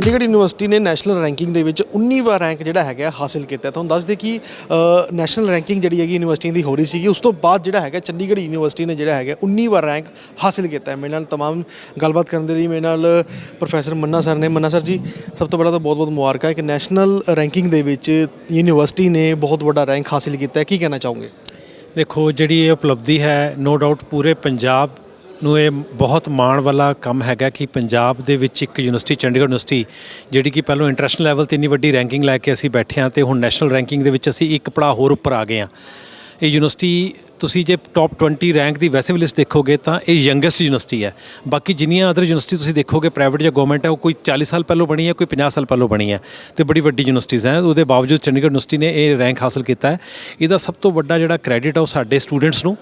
Chandigarh university ਨੇ national ranking ਦੇ ਵਿੱਚ 19 ਵਾਰ ਰੈਂਕ ਜਿਹੜਾ ਹੈਗਾ ਹਾਸਿਲ ਕੀਤਾ ਤੁਹਾਨੂੰ ਦੱਸ ਦੇ ਕਿ ਨੈਸ਼ਨਲ ਰੈਂਕਿੰਗ ਜਿਹੜੀ ਹੈਗੀ ਯੂਨੀਵਰਸਿਟੀ ਦੀ ਹੋ ਰਹੀ ਸੀਗੀ, ਉਸ ਤੋਂ ਬਾਅਦ ਜਿਹੜਾ ਹੈਗਾ ਚੰਡੀਗੜ੍ਹ ਯੂਨੀਵਰਸਿਟੀ ਨੇ ਜਿਹੜਾ ਹੈਗਾ 19 ਵਾਰ ਰੈਂਕ ਹਾਸਿਲ ਕੀਤਾ ਹੈ। ਮੇਰੇ ਨਾਲ ਤਮਾਮ ਗੱਲਬਾਤ ਕਰਨ ਦੇ ਲਈ ਮੇਰੇ ਨਾਲ ਪ੍ਰੋਫੈਸਰ ਮੰਨਾ ਸਰ ਨੇ। ਮੰਨਾ ਸਰ ਜੀ, ਸਭ ਤੋਂ ਪਹਿਲਾਂ ਤਾਂ ਬਹੁਤ ਬਹੁਤ ਮੁਬਾਰਕਾਂ। ਕਿ ਨੈਸ਼ਨਲ ਰੈਂਕਿੰਗ ਦੇ ਵਿੱਚ ਯੂਨੀਵਰਸਿਟੀ ਨੇ ਬਹੁਤ ਵੱਡਾ ਰੈਂਕ ਹਾਸਿਲ ਕੀਤਾ ਹੈ। ਕੀ ਕਹਿਣਾ ਚਾਹੋਗੇ? ਦੇਖੋ, ਜਿਹੜੀ ਇਹ ਉਪਲਬਧੀ ਹੈ ਨੋ ਡਾਊਟ ਪੂਰੇ ਪੰਜਾਬ ਨੂੰ ਇਹ ਬਹੁਤ ਮਾਣ ਵਾਲਾ ਕੰਮ ਹੈਗਾ ਕਿ ਪੰਜਾਬ ਦੇ ਵਿੱਚ ਇੱਕ ਯੂਨੀਵਰਸਿਟੀ, ਚੰਡੀਗੜ੍ਹ ਯੂਨੀਵਰਸਿਟੀ, ਜਿਹੜੀ ਕਿ ਪਹਿਲਾਂ ਇੰਟਰਨੈਸ਼ਨਲ ਲੈਵਲ ਤੇ ਇੰਨੀ ਵੱਡੀ ਰੈਂਕਿੰਗ ਲੈ ਕੇ ਅਸੀਂ ਬੈਠੇ ਹਾਂ ਤੇ ਹੁਣ ਨੈਸ਼ਨਲ ਰੈਂਕਿੰਗ ਦੇ ਵਿੱਚ ਅਸੀਂ ਇੱਕ ਪੜਾਅ ਹੋਰ ਉੱਪਰ ਆ ਗਏ ਹਾਂ। ਇਹ ਯੂਨੀਵਰਸਿਟੀ, ਤੁਸੀਂ ਜੇ ਟੌਪ 20 ਰੈਂਕ ਦੀ ਵੈਸੇ ਵੀ ਲਿਸਟ ਦੇਖੋਗੇ ਤਾਂ ਇਹ ਯੰਗੈਸਟ ਯੂਨੀਵਰਸਿਟੀ ਹੈ। ਬਾਕੀ ਜਿੰਨੀਆਂ ਅਦਰ ਯੂਨੀਵਰਸਿਟੀ ਤੁਸੀਂ ਦੇਖੋਗੇ ਪ੍ਰਾਈਵੇਟ ਜਾਂ ਗਵਰਨਮੈਂਟ ਹੈ, ਉਹ ਕੋਈ 40 ਸਾਲ ਪਹਿਲਾਂ ਬਣੀ ਹੈ, ਕੋਈ 50 ਸਾਲ ਪਹਿਲਾਂ ਬਣੀ ਹੈ ਤੇ ਬੜੀ ਵੱਡੀ ਯੂਨੀਵਰਸਿਟੀਆਂ ਹੈ। ਉਹਦੇ ਬਾਵਜੂਦ ਚੰਡੀਗੜ੍ਹ ਯੂਨੀਵਰਸਿਟੀ ਨੇ ਇਹ ਰੈਂਕ ਹਾਸਲ ਕੀਤਾ ਹੈ। ਇਹਦਾ ਸਭ ਤੋਂ ਵੱਡਾ ਜਿਹੜਾ ਕ੍ਰੈਡਿਟ ਹੈ ਉਹ ਸਾਡੇ ਸਟੂਡੈਂਟਸ ਨੂੰ,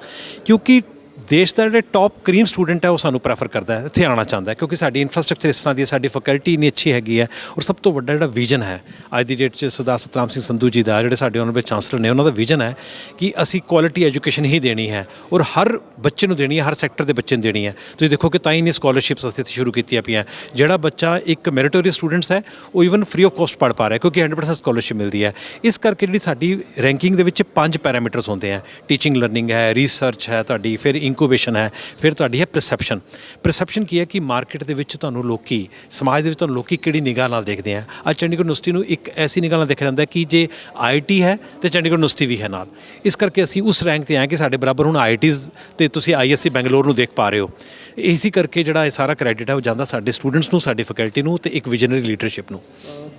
ਕਿਉਂਕਿ ਦੇਸ਼ ਦਾ ਜਿਹੜੇ ਟੌਪ ਕਰੀਮ ਸਟੂਡੈਂਟ ਹੈ, ਉਹ ਸਾਨੂੰ ਪ੍ਰੈਫਰ ਕਰਦਾ ਹੈ, ਇੱਥੇ ਆਉਣਾ ਚਾਹੁੰਦਾ ਹੈ, ਕਿਉਂਕਿ ਸਾਡੀ ਇਨਫਰਾਸਟ੍ਰਕਚਰ ਇਸ ਤਰ੍ਹਾਂ ਦੀ ਹੈ, ਸਾਡੀ ਫੈਕਲਟੀ ਇੰਨੀ ਅੱਛੀ ਹੈਗੀ ਹੈ, ਔਰ ਸਭ ਤੋਂ ਵੱਡਾ ਜਿਹੜਾ ਵਿਜ਼ਨ ਹੈ, ਅੱਜ ਦੀ ਡੇਟ 'ਚ ਸਰਦਾਰ ਸਤਨਾਮ ਸਿੰਘ ਸੰਧੂ ਜੀ ਦਾ, ਜਿਹੜੇ ਸਾਡੇ ਉਹਨਾਂ ਦੇ ਚਾਂਸਲਰ ਨੇ, ਉਹਨਾਂ ਦਾ ਵਿਜ਼ਨ ਹੈ ਕਿ ਅਸੀਂ ਕੁਆਲਿਟੀ ਐਜੂਕੇਸ਼ਨ ਹੀ ਦੇਣੀ ਹੈ, ਔਰ ਹਰ ਬੱਚੇ ਨੂੰ ਦੇਣੀ ਹੈ, ਹਰ ਸੈਕਟਰ ਦੇ ਬੱਚੇ ਨੂੰ ਦੇਣੀ ਹੈ। ਤੁਸੀਂ ਦੇਖੋ ਕਿ ਤਾਂ ਹੀ ਨਹੀਂ ਸਕਾਲਰਸ਼ਿਪਸ ਅਸੀਂ ਇੱਥੇ ਸ਼ੁਰੂ ਕੀਤੀਆਂ ਪਈਆਂ ਜਿਹੜਾ ਬੱਚਾ ਇੱਕ ਮੈਰਿਟੋਰੀਅਸ ਸਟੂਡੈਂਟਸ ਹੈ, ਉਹ ਇਵਨ ਫ੍ਰੀ ਆਫ ਕਾਸਟ ਪੜ੍ਹ ਪਾ ਰਿਹਾ ਕਿਉਂਕਿ 100% ਸਕਾਲਰਸ਼ਿਪ ਮਿਲਦੀ ਹੈ। ਇਸ ਕਰਕੇ ਜਿਹੜੀ ਸਾਡੀ ਰੈਂਕਿੰਗ ਦੇ ਵਿੱਚ ਪੰਜ ਪੈਰਾਮੀਟਰਸ ਹੁੰਦੇ ਆ ਟੀਚਿੰਗ ਲਰਨਿੰਗ ਹੈ ਰਿਸਰਚ ਹੈ, ਤੁਹਾਡੀ, ਫਿਰ ਇਨਕੂਬੇਸ਼ਨ ਹੈ, ਫਿਰ ਤੁਹਾਡੀ ਹੈ ਪਰਸੈਪਸ਼ਨ ਪਰਸੈਪਸ਼ਨ ਕੀ ਹੈ ਕਿ ਮਾਰਕੀਟ ਦੇ ਵਿੱਚ ਤੁਹਾਨੂੰ ਲੋਕੀ, ਸਮਾਜ ਦੇ ਵਿੱਚ ਤੁਹਾਨੂੰ ਲੋਕੀ ਕਿਹੜੀ ਨਿਗਾਹ ਨਾਲ ਦੇਖਦੇ ਆ? ਅੱਜ ਚੰਡੀਗੜ੍ਹ ਯੂਨੀਵਰਸਿਟੀ ਨੂੰ ਇੱਕ ਐਸੀ ਨਿਗਾਹ ਨਾਲ ਦੇਖਿਆ ਜਾਂਦਾ ਕਿ ਜੇ ਆਈਟੀ ਹੈ ਤੇ ਚੰਡੀਗੜ੍ਹ ਯੂਨੀਵਰਸਿਟੀ ਵੀ ਹੈ ਨਾਲ। ਇਸ ਕਰਕੇ ਅਸੀਂ ਉਸ ਰੈਂਕ ਤੇ ਆਏ ਕਿ ਸਾਡੇ ਬਰਾਬਰ ਹੁਣ ਆਈਟੀਜ਼ ਤੇ ਤੁਸੀਂ ਆਈਐਸਸੀ ਬੈਂਗਲੌਰ ਨੂੰ ਦੇਖ ਪਾ ਰਹੇ ਹੋ। ਇਸੇ ਕਰਕੇ ਜਿਹੜਾ ਇਹ ਸਾਰਾ ਕ੍ਰੈਡਿਟ ਹੈ ਉਹ ਜਾਂਦਾ ਸਾਡੇ ਸਟੂਡੈਂਟਸ ਨੂੰ, ਸਾਡੀ ਫੈਕਲਟੀ ਨੂੰ ਤੇ ਇੱਕ ਵਿਜ਼ਨਰੀ ਲੀਡਰਸ਼ਿਪ ਨੂੰ।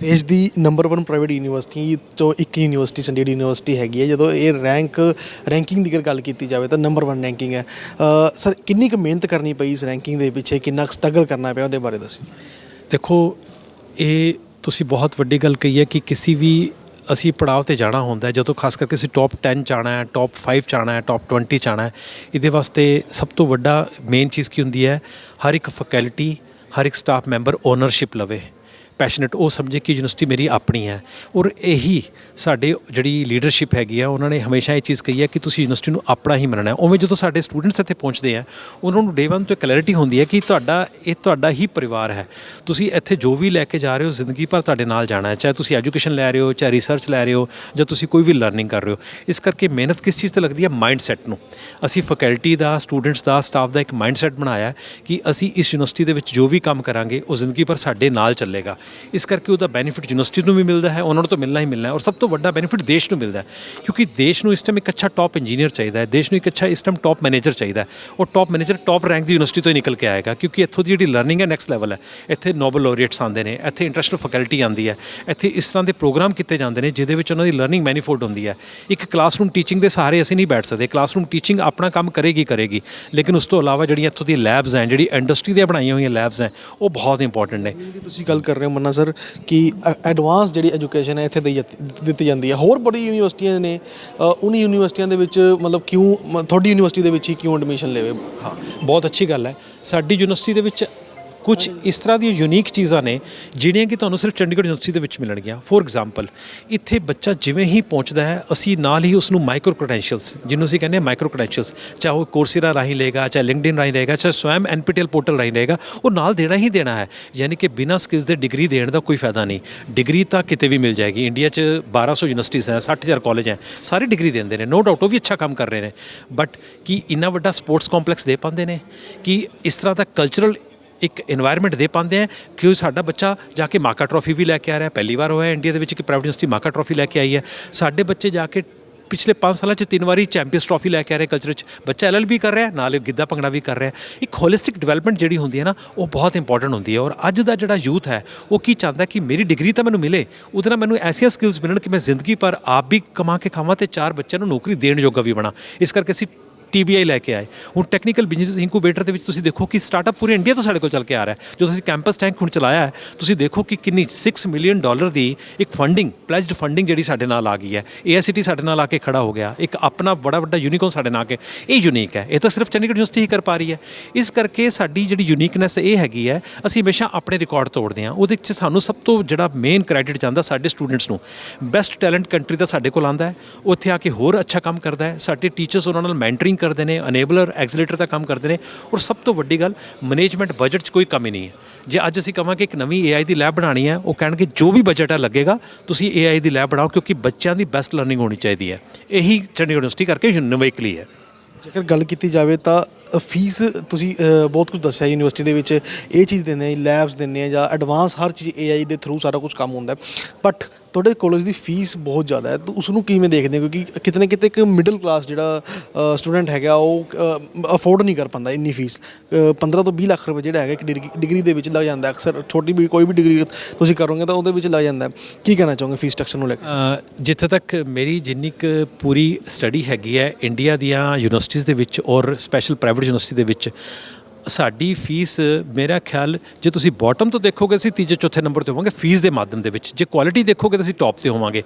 ਦੇਸ਼ ਦੀ ਨੰਬਰ 1 ਪ੍ਰਾਈਵੇਟ ਯੂਨੀਵਰਸਿਟੀ ਤੋਂ ਇੱਕ ਯੂਨੀਵਰਸਿਟੀ, ਚੰਡੀਗੜ੍ਹ ਯੂਨੀਵਰਸਿਟੀ ਹੈਗੀ ਹੈ। ਜਦੋਂ ਇਹ ਰੈਂਕ ਰੈਂਕਿੰਗ ਦੀ ਅਗਰ ਗੱਲ ਕੀਤੀ ਜਾਵੇ ਤਾਂ ਨੰਬਰ 1 ਰੈਂਕਿੰਗ ਹੈ। ਸਰ, ਕਿੰਨੀ ਕੁ ਮਿਹਨਤ ਕਰਨੀ ਪਈ ਇਸ ਰੈਂਕਿੰਗ ਦੇ ਪਿੱਛੇ? ਕਿੰਨਾ ਕੁ ਸਟਰਗਲ ਕਰਨਾ ਪਿਆ ਉਹਦੇ ਬਾਰੇ ਦੱਸੋ। ਦੇਖੋ, ਇਹ ਤੁਸੀਂ ਬਹੁਤ ਵੱਡੀ ਗੱਲ ਕਹੀ ਹੈ ਕਿ ਕਿਸੇ ਵੀ ਅਸੀਂ ਪੜਾਅ ਤੇ ਜਾਣਾ ਹੁੰਦਾ ਜਦੋਂ ਖਾਸ ਕਰਕੇ ਅਸੀਂ ਟੌਪ 10 ਚ ਆਉਣਾ ਹੈ ਟੌਪ 5 ਚ ਆਉਣਾ ਹੈ ਟੌਪ 20 ਚ ਆਉਣਾ ਹੈ, ਇਹਦੇ ਵਾਸਤੇ ਸਭ ਤੋਂ ਵੱਡਾ ਮੇਨ ਚੀਜ਼ ਕੀ ਹੁੰਦੀ ਹੈ? ਹਰ ਇੱਕ ਫੈਕਲਟੀ ਹਰ ਇੱਕ ਸਟਾਫ ਮੈਂਬਰ ਓਨਰਸ਼ਿਪ ਲਵੇ। ਪੈਸ਼ਨੇਟ ਉਹ ਸਮਝੇ ਕਿ ਯੂਨੀਵਰਸਿਟੀ ਮੇਰੀ ਆਪਣੀ ਹੈ। ਔਰ ਇਹੀ ਸਾਡੇ ਜਿਹੜੀ ਲੀਡਰਸ਼ਿਪ ਹੈਗੀ ਆ, ਉਹਨਾਂ ਨੇ ਹਮੇਸ਼ਾ ਇਹ ਚੀਜ਼ ਕਹੀ ਹੈ ਕਿ ਤੁਸੀਂ ਯੂਨੀਵਰਸਿਟੀ ਨੂੰ ਆਪਣਾ ਹੀ ਮੰਨਣਾ ਹੈ। ਉਵੇਂ ਜਦੋਂ ਸਾਡੇ ਸਟੂਡੈਂਟਸ ਇੱਥੇ ਪਹੁੰਚਦੇ ਆ, ਉਹਨਾਂ ਨੂੰ ਡੇ 1 ਤੋਂ ਕਲੈਰਿਟੀ ਹੁੰਦੀ ਹੈ ਕਿ ਤੁਹਾਡਾ, ਇਹ ਤੁਹਾਡਾ ਹੀ ਪਰਿਵਾਰ ਹੈ। ਤੁਸੀਂ ਇੱਥੇ ਜੋ ਵੀ ਲੈ ਕੇ ਜਾ ਰਹੇ ਹੋ, ਜ਼ਿੰਦਗੀ ਭਰ ਤੁਹਾਡੇ ਨਾਲ ਜਾਣਾ ਹੈ। ਚਾਹੇ ਤੁਸੀਂ ਐਜੂਕੇਸ਼ਨ ਲੈ ਰਹੇ ਹੋ, ਚਾਹੇ ਰਿਸਰਚ ਲੈ ਰਹੇ ਹੋ, ਜਾਂ ਤੁਸੀਂ ਕੋਈ ਵੀ ਲਰਨਿੰਗ ਕਰ ਰਹੇ ਹੋ। ਇਸ ਕਰਕੇ ਮਿਹਨਤ ਕਿਸ ਚੀਜ਼ ਤੇ ਲੱਗਦੀ ਹੈ? ਮਾਈਂਡ ਸੈਟ ਨੂੰ। ਅਸੀਂ ਫੈਕਲਟੀ ਦਾ ਸਟੂਡੈਂਟਸ ਦਾ ਸਟਾਫ ਦਾ ਇੱਕ ਮਾਈਂਡ ਸੈਟ ਬਣਾਇਆ ਕਿ ਅਸੀਂ ਇਸ ਯੂਨੀਵਰਸਿਟੀ ਦੇ ਵਿੱਚ ਜੋ ਵੀ ਕੰਮ ਕਰਾਂਗੇ, ਉਹ ਜ਼ਿੰਦਗੀ ਭਰ ਸਾਡੇ ਨਾਲ ਚੱਲੇਗਾ। ਇਸ ਕਰਕੇ ਉਹਦਾ ਬੈਨੀਫਿਟ ਯੂਨੀਵਰਸਿਟੀ ਨੂੰ ਵੀ ਮਿਲਦਾ ਹੈ, ਉਹਨਾਂ ਨੂੰ ਤਾਂ ਮਿਲਣਾ ਹੀ ਮਿਲਣਾ ਹੈ ਔਰ ਸਭ ਤੋਂ ਵੱਡਾ ਬੈਨੀਫਿਟ ਦੇਸ਼ ਨੂੰ ਮਿਲਦਾ ਹੈ ਕਿਉਂਕਿ ਦੇਸ਼ ਨੂੰ ਇਸ ਟਾਈਮ ਇੱਕ ਅੱਛਾ ਟਾਪ ਇੰਜੀਨੀਅਰ ਚਾਹੀਦਾ ਹੈ, ਦੇਸ਼ ਨੂੰ ਇੱਕ ਅੱਛਾ ਇਸ ਟਾਈਮ ਟਾਪ ਮੈਨੇਜਰ ਚਾਹੀਦਾ ਹੈ ਉਹ ਟਾਪ ਮੈਨੇਜਰ ਟਾਪ ਰੈਂਕ ਦੀ ਯੂਨੀਵਰਸਿਟੀ ਤੋਂ ਹੀ ਨਿਕਲ ਕੇ ਆਏਗਾ ਕਿਉਂਕਿ ਇੱਥੋਂ ਦੀ ਜਿਹੜੀ ਲਰਨਿੰਗ ਹੈ ਨੈਕਸਟ ਲੈਵਲ ਹੈ, ਇੱਥੇ ਨੋਬਲ ਲੋਰੀਏਟਸ ਆਉਂਦੇ ਨੇ, ਇੱਥੇ ਇੰਟਰਨੈਸ਼ਨਲ ਫੈਕਲਟੀ ਆਉਂਦੀ ਹੈ, ਇੱਥੇ ਇਸ ਤਰ੍ਹਾਂ ਦੇ ਪ੍ਰੋਗਰਾਮ ਕੀਤੇ ਜਾਂਦੇ ਨੇ ਜਿਹਦੇ ਵਿੱਚ ਉਹਨਾਂ ਦੀ ਲਰਨਿੰਗ ਮੈਨੀਫੋਲਡ ਹੁੰਦੀ ਹੈ। ਇੱਕ ਕਲਾਸਰੂਮ ਟੀਚਿੰਗ ਦੇ ਸਹਾਰੇ ਅਸੀਂ ਨਹੀਂ ਬੈਠ ਸਕਦੇ ਕਲਾਸਰੂਮ ਟੀਚਿੰਗ ਆਪਣਾ ਕੰਮ ਕਰੇਗੀ ਕਰੇਗੀ, ਲੇਕਿਨ ਉਸ ਤੋਂ ਇਲਾਵਾ ਜਿਹੜੀਆਂ ਇੱਥੋਂ ਦੀਆਂ ਲੈਬਸ ਹੈ, ਜਿਹੜੀ ਇੰਡਸਟਰੀ ਦੀਆਂ ਬਣਾਈਆਂ ਹੋਈਆਂ ਲੈਬਸ ਹੈ, ਉਹ ਬਹੁਤ ਇੰਪੋਰਟੈਂਟ ਨੇ। ਤੁਸੀਂ ਗੱਲ ਕਰ ਰਹੇ ਹੋ ਮੰਨਾ ਸਰ ਕਿ ਐਡਵਾਂਸ ਜਿਹੜੀ ਐਜੂਕੇਸ਼ਨ ਹੈ ਇੱਥੇ ਦੇਈ ਦਿੱਤੀ ਜਾਂਦੀ ਹੈ। ਹੋਰ ਬੜੀ ਯੂਨੀਵਰਸਿਟੀਆਂ ਨੇ ਅ, ਉਹਨਾਂ ਯੂਨੀਵਰਸਿਟੀਆਂ ਦੇ ਵਿੱਚ ਮਤਲਬ ਕਿਉਂ ਮ- ਤੁਹਾਡੀ ਯੂਨੀਵਰਸਿਟੀ ਦੇ ਵਿੱਚ ਹੀ ਕਿਉਂ ਐਡਮਿਸ਼ਨ ਲੈਵੇ ਹਾਂ ਬਹੁਤ ਅੱਛੀ ਗੱਲ ਹੈ। ਸਾਡੀ ਯੂਨੀਵਰਸਿਟੀ ਦੇ ਵਿੱਚ ਕੁਝ ਇਸ ਤਰ੍ਹਾਂ ਦੀਆਂ ਯੂਨੀਕ ਚੀਜ਼ਾਂ ਨੇ, ਜਿਹੜੀਆਂ ਕਿ ਤੁਹਾਨੂੰ ਸਿਰਫ ਚੰਡੀਗੜ੍ਹ ਯੂਨੀਵਰਸਿਟੀ ਦੇ ਵਿੱਚ ਮਿਲਣਗੀਆਂ। ਫੋਰ ਐਗਜ਼ਾਮਪਲ ਇੱਥੇ ਬੱਚਾ ਜਿਵੇਂ ਹੀ ਪਹੁੰਚਦਾ ਹੈ, ਅਸੀਂ ਨਾਲ ਹੀ ਉਸ ਨੂੰ ਮਾਈਕਰੋ ਕ੍ਰੈਡੈਂਸ਼ੀਅਲਸ ਜਿਹਨੂੰ ਅਸੀਂ ਕਹਿੰਦੇ ਹਾਂ ਮਾਈਕਰੋ ਕ੍ਰੈਡੈਂਸ਼ੀਅਲਸ ਚਾਹੇ ਉਹ ਕੋਰਸਿਰਾ ਰਾਹੀਂ ਲਏਗਾ, ਚਾਹੇ ਲਿੰਕਡਇਨ ਰਾਹੀਂ ਲਏਗਾ, ਚਾਹੇ ਸਵੈਮ ਐਨਪੀਟੀਐਲ ਪੋਰਟਲ ਰਾਹੀਂ ਲਏਗਾ, ਉਹ ਨਾਲ ਦੇਣਾ ਹੀ ਦੇਣਾ ਹੈ। ਯਾਨੀ ਕਿ ਬਿਨਾਂ ਸਕਿੱਲਸ ਦੇ ਡਿਗਰੀ ਦੇਣ ਦਾ ਕੋਈ ਫਾਇਦਾ ਨਹੀਂ। ਡਿਗਰੀ ਤਾਂ ਕਿਤੇ ਵੀ ਮਿਲ ਜਾਏਗੀ। ਇੰਡੀਆ 'ਚ 1200 ਯੂਨੀਵਰਸਿਟੀਜ਼ ਹੈ 60000 ਕਾਲਜ ਹੈ, ਸਾਰੇ ਡਿਗਰੀ ਦਿੰਦੇ ਨੇ। ਨੋ ਡਾਊਟ ਉਹ ਵੀ ਅੱਛਾ ਕੰਮ ਕਰ ਰਹੇ ਨੇ। ਬਟ ਕੀ ਇੰਨਾ ਵੱਡਾ ਸਪੋਰਟਸ ਕੰਪਲੈਕਸ ਦੇ ਪਾਉਂਦੇ ਨੇ? ਕਿ ਇਸ ਤਰ੍ਹਾਂ ਦਾ ਕਲਚਰਲ ਇੱਕ এনवायरमेंट ਦੇ ਪਾਉਂਦੇ ਆ ਕਿ ਸਾਡਾ ਬੱਚਾ ਜਾ ਕੇ ਮਾਕਾ ਟਰੋਫੀ ਵੀ ਲੈ ਕੇ ਆ ਰਿਹਾ। ਪਹਿਲੀ ਵਾਰ ਹੋਇਆ ਇੰਡੀਆ ਦੇ ਵਿੱਚ ਕਿ ਪ੍ਰਾਈਵੇਟ ਯੂਨੀਵਰਸਿਟੀ ਮਾਕਾ ਟਰੋਫੀ ਲੈ ਕੇ ਆਈ ਹੈ। ਸਾਡੇ ਬੱਚੇ ਜਾ ਕੇ ਪਿਛਲੇ 5 ਸਾਲਾਂ 'ਚ ਤਿੰਨ ਵਾਰੀ ਚੈਂਪੀਅਨਸ ਟਰੋਫੀ ਲੈ ਕੇ ਆ ਰਹੇ ਕਲਚਰ 'ਚ। ਬੱਚਾ ਐਲਐਲਬੀ ਕਰ ਰਿਹਾ, ਨਾਲ ਗਿੱਧਾ ਭੰਗੜਾ ਵੀ ਕਰ ਰਿਹਾ। ਇੱਕ ਹੋਲਿਸਟਿਕ ਡਿਵੈਲਪਮੈਂਟ ਜਿਹੜੀ ਹੁੰਦੀ ਹੈ ਨਾ, ਉਹ ਬਹੁਤ ਇੰਪੋਰਟੈਂਟ ਹੁੰਦੀ ਹੈ। ਔਰ ਅੱਜ ਦਾ ਜਿਹੜਾ ਯੂਥ ਹੈ, ਉਹ ਕੀ ਚਾਹੁੰਦਾ ਕਿ ਮੇਰੀ ਡਿਗਰੀ ਤਾਂ ਮੈਨੂੰ ਮਿਲੇ, ਉਹਦੇ ਨਾਲ ਮੈਨੂੰ ਐਸੀਆਂ ਸਕਿੱਲਸ ਮਿਲਣ ਕਿ ਮੈਂ ਜ਼ਿੰਦਗੀ ਪਰ ਆਪ ਵੀ ਕਮਾ ਕੇ ਖਾਵਾਂ ਤੇ ਚਾਰ ਬੱਚਿਆਂ ਨੂੰ ਨੌਕਰੀ ਦੇਣ ਯੋਗਾ ਵੀ ਬਣਾ। ਇਸ ਕਰਕੇ ਅਸੀਂ TBI ਲੈ ਕੇ ਆਏ। ਹੁਣ ਟੈਕਨੀਕਲ ਬਿਜ਼ਨਸ ਇਨਕੂਬੇਟਰ ਦੇ ਵਿੱਚ ਤੁਸੀਂ ਦੇਖੋ ਕਿ ਸਟਾਰਟਅਪ ਪੂਰੇ ਇੰਡੀਆ ਤੋਂ ਸਾਡੇ ਕੋਲ ਚੱਲ ਕੇ ਆ ਰਿਹਾ ਹੈ। ਜਦੋਂ ਅਸੀਂ ਕੈਂਪਸ ਟੈਂਕ ਹੁਣ ਚਲਾਇਆ ਹੈ, ਤੁਸੀਂ ਦੇਖੋ ਕਿ ਕਿੰਨੀ 6 ਮਿਲੀਅਨ ਡਾਲਰ ਦੀ ਇੱਕ ਫੰਡਿੰਗ ਪਲੈਜਡ ਫੰਡਿੰਗ ਜਿਹੜੀ ਸਾਡੇ ਨਾਲ ਆ ਗਈ ਹੈ। AICT ਸਾਡੇ ਨਾਲ ਆ ਕੇ ਖੜਾ ਹੋ ਗਿਆ। ਇੱਕ ਆਪਣਾ ਬੜਾ ਵੱਡਾ ਯੂਨੀਕੋਰਨ ਸਾਡੇ ਨਾਲ ਆ ਕੇ, ਇਹ ਯੂਨੀਕ ਹੈ। ਇਹ ਤਾਂ ਸਿਰਫ ਚੰਡੀਗੜ੍ਹ ਯੂਨੀਵਰਸਿਟੀ ਹੀ ਕਰ ਪਾ ਰਹੀ ਹੈ। ਇਸ ਕਰਕੇ ਸਾਡੀ ਜਿਹੜੀ ਯੂਨੀਕਨੈਸ ਇਹ ਹੈਗੀ ਹੈ, ਅਸੀਂ ਹਮੇਸ਼ਾ ਆਪਣੇ ਰਿਕਾਰਡ ਤੋੜਦੇ ਹਾਂ। ਉਹਦੇ ਵਿੱਚ ਸਾਨੂੰ ਸਭ ਤੋਂ ਜਿਹੜਾ ਮੇਨ ਕ੍ਰੈਡਿਟ ਜਾਂਦਾ ਸਾਡੇ ਸਟੂਡੈਂਟਸ ਨੂੰ। ਬੈਸਟ ਟੈਲੈਂਟ ਕੰਟਰੀ ਦਾ ਸਾਡੇ ਕੋਲ ਆਂਦਾ ਹੈ। ਉੱਥੇ ਆ ਕੇ ਹੋਰ ਅੱਛਾ ਕੰਮ ਕਰਦਾ ਹੈ। ਸਾਡੇ ਟੀਚਰਸ ਉਹਨਾਂ ਨਾਲ ਮੈਂਟਰਿੰਗ ਕਰਦੇ ਨੇ ਅਨੇਬਲਰ ਐਕਸਲੇਟਰ ਦਾ ਕੰਮ ਕਰਦੇ ਨੇ ਔਰ ਸਭ ਤੋਂ ਵੱਡੀ ਗੱਲ ਮੈਨੇਜਮੈਂਟ ਬਜਟ 'ਚ ਕੋਈ ਕਮੀ ਨਹੀਂ ਹੈ। ਜੇ ਅੱਜ ਅਸੀਂ ਕਹਾਂਗੇ ਇੱਕ ਨਵੀਂ AI ਦੀ ਲੈਬ ਬਣਾਉਣੀ ਹੈ, ਉਹ ਕਹਿਣਗੇ ਜੋ ਵੀ ਬਜਟ ਹੈ ਲੱਗੇਗਾ, ਤੁਸੀਂ AI ਦੀ ਲੈਬ ਬਣਾਓ ਕਿਉਂਕਿ ਬੱਚਿਆਂ ਦੀ ਬੈਸਟ ਲਰਨਿੰਗ ਹੋਣੀ ਚਾਹੀਦੀ ਹੈ। ਇਹੀ ਚੰਡੀਗੜ੍ਹ ਯੂਨੀਵਰਸਿਟੀ ਕਰਕੇ ਯੂਨੀਵਰਕਲੀ ਹੈ। ਜੇਕਰ ਗੱਲ ਕੀਤੀ ਜਾਵੇ ਤਾਂ ਫੀਸ ਤੁਸੀਂ ਬਹੁਤ ਕੁਝ ਦੱਸਿਆ ਯੂਨੀਵਰਸਿਟੀ ਦੇ ਵਿੱਚ, ਇਹ ਚੀਜ਼ ਦਿੰਦੇ ਆ ਲੈਬਸ ਦਿੰਦੇ ਆ ਜਾਂ ਐਡਵਾਂਸ ਹਰ ਚੀਜ਼ AI ਦੇ ਥਰੂ ਸਾਰਾ ਕੁਝ ਕੰਮ ਹੁੰਦਾ ਬਟ ਤੁਹਾਡੇ ਕਾਲਜ ਦੀ ਫੀਸ ਬਹੁਤ ਜ਼ਿਆਦਾ ਹੈ, ਤਾਂ ਉਸ ਨੂੰ ਕਿਵੇਂ ਦੇਖਦੇ ਹੋ? ਕਿਉਂਕਿ ਕਿਤੇ ਨਾ ਕਿਤੇ ਇੱਕ ਮਿਡਲ ਕਲਾਸ ਜਿਹੜਾ ਸਟੂਡੈਂਟ ਹੈਗਾ, ਉਹ ਅਫੋਰਡ ਨਹੀਂ ਕਰ ਪਾਉਂਦਾ ਇੰਨੀ ਫੀਸ 15 ਤੋਂ 20 ਲੱਖ ਰੁਪਏ ਜਿਹੜਾ ਹੈਗਾ, ਇੱਕ ਡਿਗਰੀ ਦੇ ਵਿੱਚ ਲੱਗ ਜਾਂਦਾ ਅਕਸਰ ਛੋਟੀ ਵੀ, ਕੋਈ ਵੀ ਡਿਗਰੀ ਤੁਸੀਂ ਕਰੋਗੇ ਤਾਂ ਉਹਦੇ ਵਿੱਚ ਲੱਗ ਜਾਂਦਾ ਕੀ ਕਹਿਣਾ ਚਾਹੋਗੇ ਫੀਸ ਸਟਰਕਚਰ ਨੂੰ ਲੈ ਕੇ? ਜਿੱਥੇ ਤੱਕ ਮੇਰੀ ਜਿੰਨੀ ਕੁ ਪੂਰੀ ਸਟੱਡੀ ਹੈਗੀ ਹੈ ਇੰਡੀਆ ਦੀਆਂ ਯੂਨੀਵਰਸਿਟੀਜ਼ ਦੇ ਵਿੱਚ ਔਰ ਸਪੈਸ਼ਲ ਪ੍ਰਾਈਵੇਟ ਯੂਨੀਵਰਸਿਟੀ ਦੇ ਵਿੱਚ ਸਾਡੀ ਫੀਸ, ਮੇਰਾ ਖਿਆਲ, ਜੇ ਤੁਸੀਂ ਬਾਟਮ ਤੋਂ ਦੇਖੋਗੇ, ਅਸੀਂ ਤੀਜੇ, ਚੌਥੇ ਨੰਬਰ ਤੇ ਹੋਵਾਂਗੇ ਫੀਸ ਦੇ ਮਾਧਿਅਮ ਦੇ ਵਿੱਚ। ਜੇ ਕੁਆਲਿਟੀ ਦੇਖੋਗੇ, ਤਾਂ ਅਸੀਂ ਟੌਪ ਤੇ ਹੋਵਾਂਗੇ।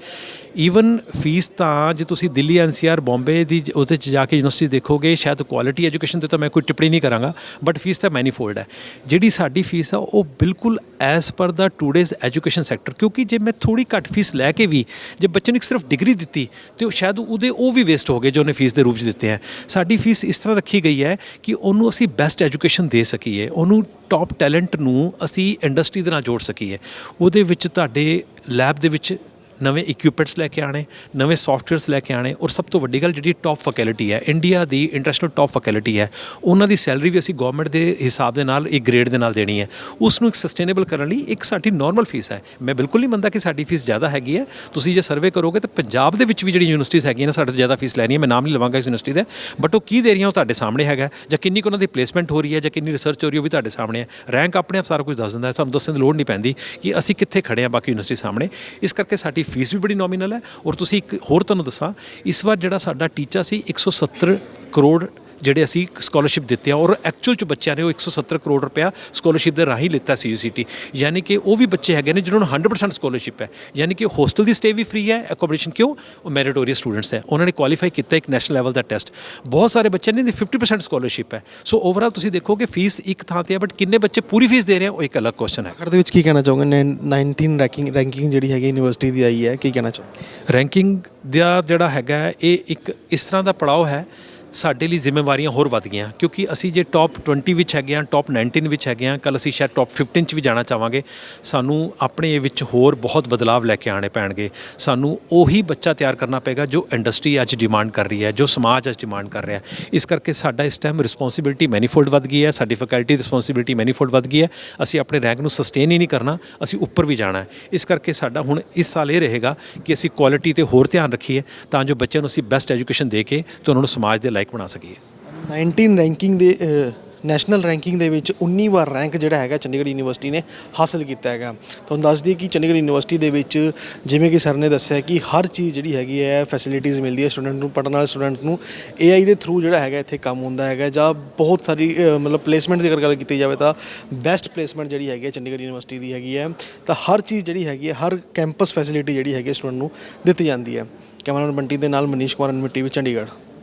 ਈਵਨ ਫੀਸ ਤਾਂ, ਜੇ ਤੁਸੀਂ ਦਿੱਲੀ ਐਨਸੀਆਰ ਬੰਬੇ ਦੀ, ਉਹਦੇ ਚ ਜਾ ਕੇ ਯੂਨੀਵਰਸਿਟੀ ਦੇਖੋਗੇ, ਸ਼ਾਇਦ ਕੁਆਲਿਟੀ ਐਜੂਕੇਸ਼ਨ ਤੇ ਤਾਂ ਮੈਂ ਕੋਈ ਟਿੱਪਣੀ ਨਹੀਂ ਕਰਾਂਗਾ ਬਟ ਫੀਸ ਤਾਂ ਮੈਨੀਫੋਲਡ ਹੈ। ਜਿਹੜੀ ਸਾਡੀ ਫੀਸ ਆ, ਉਹ ਬਿਲਕੁਲ ਐਸ ਪਰ ਦਾ ਟੂਡੇਜ਼ ਐਜੂਕੇਸ਼ਨ ਸੈਕਟਰ ਕਿਉਂਕਿ ਜੇ ਮੈਂ ਥੋੜੀ ਘੱਟ ਫੀਸ ਲੈ ਕੇ ਵੀ, ਜੇ ਬੱਚੇ ਨੂੰ ਇੱਕ ਸਿਰਫ ਡਿਗਰੀ ਦਿੱਤੀ, ਤੇ ਉਹ ਸ਼ਾਇਦ ਉਹਦੇ, ਉਹ ਵੀ ਵੇਸਟ ਹੋ ਗਏ, ਜੋ ਉਹਨੇ ਫੀਸ ਦੇ ਰੂਪ 'ਚ ਦਿੱਤੇ ਹੈ। ਸਾਡੀ ਫੀਸ ਇਸ ਤਰ੍ਹਾਂ ਰੱਖੀ ਗਈ ਹੈ ਕਿ ਉਹਨੂੰ ਅਸੀਂ ਬੈਸਟ ਐਜੂਕੇਸ਼ਨ ਦੇ ਸਕੀਏ, ਉਹਨੂੰ ਟੌਪ ਟੈਲੈਂਟ ਨੂੰ ਅਸੀਂ ਇੰਡਸਟਰੀ ਦੇ ਨਾਲ ਜੋੜ ਸਕੀਏ, ਉਹਦੇ ਵਿੱਚ ਤੁਹਾਡੇ ਲੈਬ ਦੇ ਵਿੱਚ ਨਵੇਂ ਇਕਵਿਪਮੈਂਟਸ ਲੈ ਕੇ ਆਣੇ ਨਵੇਂ ਸੌਫਟਵੇਅਰਸ ਲੈ ਕੇ ਆਣੇ ਔਰ ਸਭ ਤੋਂ ਵੱਡੀ ਗੱਲ ਜਿਹੜੀ ਟੌਪ ਫੈਕਲਟੀ ਹੈ ਇੰਡੀਆ ਦੀ ਇੰਟਰਨੈਸ਼ਨਲ ਟੌਪ ਫੈਕਲਟੀ ਹੈ, ਉਹਨਾਂ ਦੀ ਸੈਲਰੀ ਵੀ ਅਸੀਂ ਗਵਰਨਮੈਂਟ ਦੇ ਹਿਸਾਬ ਦੇ ਨਾਲ ਇੱਕ ਗ੍ਰੇਡ ਦੇ ਨਾਲ ਦੇਣੀ ਹੈ। ਉਸ ਨੂੰ ਇੱਕ ਸਸਟੇਨੇਬਲ ਕਰਨ ਲਈ ਇੱਕ ਸਾਡੀ ਨਾਰਮਲ ਫੀਸ ਹੈ। ਮੈਂ ਬਿਲਕੁਲ ਨਹੀਂ ਮੰਨਦਾ ਕਿ ਸਾਡੀ ਫੀਸ ਜ਼ਿਆਦਾ ਹੈਗੀ ਹੈ। ਤੁਸੀਂ ਜੇ ਸਰਵੇ ਕਰੋਗੇ ਤਾਂ ਪੰਜਾਬ ਦੇ ਵਿੱਚ ਵੀ ਜਿਹੜੀ ਯੂਨੀਵਰਸਿਟੀਜ਼ ਹੈਗੀਆਂ ਨੇ, ਸਾਡੇ ਤੋਂ ਜ਼ਿਆਦਾ ਫੀਸ ਲੈ ਰਹੀਆਂ ਮੈਂ ਨਾਮ ਨਹੀਂ ਲਵਾਂਗਾ ਇਸ ਯੂਨੀਵਰਸਿਟੀ ਦਾ ਬਟ ਉਹ ਕੀ ਦੇ ਰਹੀਆਂ ਉਹ ਤੁਹਾਡੇ ਸਾਹਮਣੇ ਹੈਗਾ। ਜਾਂ ਕਿੰਨੀ ਕੁ ਉਹਨਾਂ ਦੀ ਪਲੇਸਮੈਂਟ ਹੋ ਰਹੀ ਹੈ, ਜਾਂ ਕਿੰਨੀ ਰਿਸਰਚ ਹੋ ਰਹੀ ਹੈ, ਉਹ ਵੀ ਤੁਹਾਡੇ ਸਾਹਮਣੇ ਹੈ। ਰੈਂਕ ਆਪਣੇ ਆਪ ਸਾਰਾ ਕੁਝ ਦੱਸ ਦਿੰਦਾ ਹੈ, ਸਾਨੂੰ ਦੱਸਣ ਦੀ ਲੋੜ ਨਹੀਂ ਪੈਂਦੀ ਕਿ ਅਸੀਂ ਕਿੱਥੇ ਖੜੇ ਹਾਂ ਬਾਕੀ ਯੂਨੀਵਰਸਿਟੀ ਸਾਹਮਣੇ। ਇਸ ਕਰਕੇ ਸਾਡੀ ਫੀਸ ਵੀ ਬੜੀ ਨੋਮੀਨਲ ਹੈ ਔਰ ਤੁਸੀਂ ਇੱਕ ਹੋਰ ਤੁਹਾਨੂੰ ਦੱਸਾਂ, ਇਸ ਵਾਰ ਜਿਹੜਾ ਸਾਡਾ ਟੀਚਾ ਸੀ 170 ਕਰੋੜ ਜਿਹੜੇ ਅਸੀਂ ਸਕਾਲਰਸ਼ਿਪ ਦਿੱਤੇ ਆ ਔਰ ਐਕਚੁਅਲ ਚ ਬੱਚਿਆਂ ਨੇ ਉਹ 170 ਕਰੋੜ ਰੁਪਇਆ ਸਕਾਲਰਸ਼ਿਪ ਦੇ ਰਾਹੀਂ ਲਿੱਤਾ ਸੀ ਯੂਸੀਟੀ ਯਾਨੀ ਕਿ ਉਹ ਵੀ ਬੱਚੇ ਹੈਗੇ ਨੇ ਜਿਨ੍ਹਾਂ ਨੂੰ 100% ਸਕਾਲਰਸ਼ਿਪ ਹੈ। ਯਾਨੀ ਕਿ ਹੋਸਟਲ ਦੀ ਸਟੇ ਵੀ ਫ੍ਰੀ ਹੈ ਅਕੋਮੋਡੇਸ਼ਨ ਕਿਉਂ? ਉਹ ਮੈਰਿਟੋਰੀਅਸ ਸਟੂਡੈਂਟਸ ਹੈ। ਉਹਨਾਂ ਨੇ ਕੁਆਲੀਫਾਈ ਕੀਤਾ ਇੱਕ ਨੈਸ਼ਨਲ ਲੈਵਲ ਦਾ ਟੈਸਟ ਬਹੁਤ ਸਾਰੇ ਬੱਚਿਆਂ ਨੇ ਦੀ 50% ਸਕਾਲਰਸ਼ਿਪ ਹੈ। ਸੋ ਓਵਰਆਲ ਤੁਸੀਂ ਦੇਖੋਗੇ ਫੀਸ ਇੱਕ ਥਾਂ ਤੇ ਹੈ ਬਟ ਕਿੰਨੇ ਬੱਚੇ ਪੂਰੀ ਫੀਸ ਦੇ ਰਹੇ ਆ ਉਹ ਇੱਕ ਅਲੱਗ ਕੁਐਸਚਨ ਹੈ। ਆਖਰ ਦੇ ਵਿੱਚ ਕੀ ਕਹਿਣਾ ਚਾਹੋਗੇ? 19 ਰੈਂਕਿੰਗ ਰੈਂਕਿੰਗ ਜਿਹੜੀ ਹੈਗੀ ਯੂਨੀਵਰਸਿਟੀ ਦੀ ਆਈ ਹੈ ਕੀ ਕਹਿਣਾ ਚਾਹੋਗੇ? ਰੈਂਕਿੰਗ ਦਾ ਜਿਹੜਾ ਹੈਗਾ ਇਹ ਇੱਕ ਇਸ ਤਰ੍ਹਾਂ ਦਾ ਪੜਾਅ ਹੈ ਸਾਡੇ ਲਈ ਜ਼ਿੰਮੇਵਾਰੀਆਂ ਹੋਰ ਵੱਧ ਗਈਆਂ, ਕਿਉਂਕਿ ਅਸੀਂ ਜੇ ਟੌਪ 20 ਵਿੱਚ ਹੈਗੇ ਹਾਂ ਟੌਪ 19 ਵਿੱਚ ਹੈਗੇ ਹਾਂ ਕੱਲ ਅਸੀਂ ਸ਼ਾਇਦ ਟੌਪ 15 ਚ ਵੀ ਜਾਣਾ ਚਾਹਾਂਗੇ, ਸਾਨੂੰ ਆਪਣੇ ਵਿੱਚ ਹੋਰ ਬਹੁਤ ਬਦਲਾਵ ਲੈ ਕੇ ਆਣੇ ਪੈਣਗੇ। ਸਾਨੂੰ ਉਹੀ ਬੱਚਾ ਤਿਆਰ ਕਰਨਾ ਪਏਗਾ ਜੋ ਇੰਡਸਟਰੀ ਅੱਜ ਡਿਮਾਂਡ ਕਰ ਰਹੀ ਹੈ, ਜੋ ਸਮਾਜ ਅੱਜ ਡਿਮਾਂਡ ਕਰ ਰਿਹਾ ਹੈ। ਇਸ ਕਰਕੇ ਸਾਡਾ ਇਸ ਟਾਈਮ ਰਿਸਪੌਂਸਿਬਿਲਟੀ ਮੈਨੀਫੋਲਡ ਵੱਧ ਗਈ ਹੈ, ਸਾਡੀ ਫੈਕਲਟੀ ਰਿਸਪੌਂਸਿਬਿਲਟੀ ਮੈਨੀਫੋਲਡ ਵੱਧ ਗਈ ਹੈ। ਅਸੀਂ ਆਪਣੇ ਰੈਂਕ ਨੂੰ ਸਸਟੇਨ ਹੀ ਨਹੀਂ ਕਰਨਾ, ਅਸੀਂ ਉੱਪਰ ਵੀ ਜਾਣਾ ਹੈ। ਇਸ ਕਰਕੇ ਸਾਡਾ ਹੁਣ ਇਸ ਸਾਲ ਇਹ ਰਹੇਗਾ ਕਿ ਅਸੀਂ ਕੁਆਲਿਟੀ ਤੇ ਹੋਰ ਧਿਆਨ ਰੱਖੀਏ, ਤਾਂ ਜੋ ਬੱਚਿਆਂ ਨੂੰ ਅਸੀਂ ਬੈਸਟ ਐਜੂਕੇਸ਼ਨ ਦੇ ਕੇ ਤੇ ਉਹਨਾਂ ਨੂੰ ਸਮਾਜ ਦੇ ਲਾਇਕ ਬਣਾ ਸਕੀਏ? 19 ਰੈਂਕਿੰਗ ਦੇ ਨੈਸ਼ਨਲ ਰੈਂਕਿੰਗ ਦੇ ਵਿੱਚ 19 ਵਾਰ ਰੈਂਕ ਜਿਹੜਾ ਹੈਗਾ ਚੰਡੀਗੜ੍ਹ ਯੂਨੀਵਰਸਿਟੀ ਨੇ ਹਾਸਲ ਕੀਤਾ ਹੈਗਾ। ਤੁਹਾਨੂੰ ਦੱਸ ਦਈਏ ਕਿ ਚੰਡੀਗੜ੍ਹ ਯੂਨੀਵਰਸਿਟੀ ਦੇ ਵਿੱਚ ਜਿਵੇਂ ਕਿ ਸਰ ਨੇ ਦੱਸਿਆ ਕਿ ਹਰ ਚੀਜ਼ ਜਿਹੜੀ ਹੈਗੀ ਹੈ ਫੈਸਿਲਿਟੀਜ਼ ਮਿਲਦੀ ਹੈ ਸਟੂਡੈਂਟ ਨੂੰ, ਪੜ੍ਹਨ ਵਾਲੇ ਸਟੂਡੈਂਟ ਨੂੰ। AI ਦੇ ਥਰੂ ਜਿਹੜਾ ਹੈਗਾ ਇੱਥੇ ਕੰਮ ਹੁੰਦਾ ਹੈਗਾ ਜਾਂ ਬਹੁਤ ਸਾਰੀ ਮਤਲਬ ਪਲੇਸਮੈਂਟ ਦੀ ਅਗਰ ਗੱਲ ਕੀਤੀ ਜਾਵੇ ਤਾਂ ਬੈਸਟ ਪਲੇਸਮੈਂਟ ਜਿਹੜੀ ਹੈਗੀ ਹੈ ਚੰਡੀਗੜ੍ਹ ਯੂਨੀਵਰਸਿਟੀ ਦੀ ਹੈਗੀ ਹੈ। ਤਾਂ ਹਰ ਚੀਜ਼ ਜਿਹੜੀ ਹੈਗੀ ਹੈ, ਹਰ ਕੈਂਪਸ ਫੈਸਿਲਿਟੀ ਜਿਹੜੀ ਹੈਗੀ ਹੈ ਸਟੂਡੈਂਟ ਨੂੰ ਦਿੱਤੀ ਜਾਂਦੀ ਹੈ। ਕੈਮਰਾਮੈਨ ਬੰਟੀ ਦੇ ਨਾਲ ਮਨੀਸ਼ ਕੁਮਾਰ ਐਨਮੀ ਟੀਵੀ ਚੰਡੀਗੜ੍ਹ।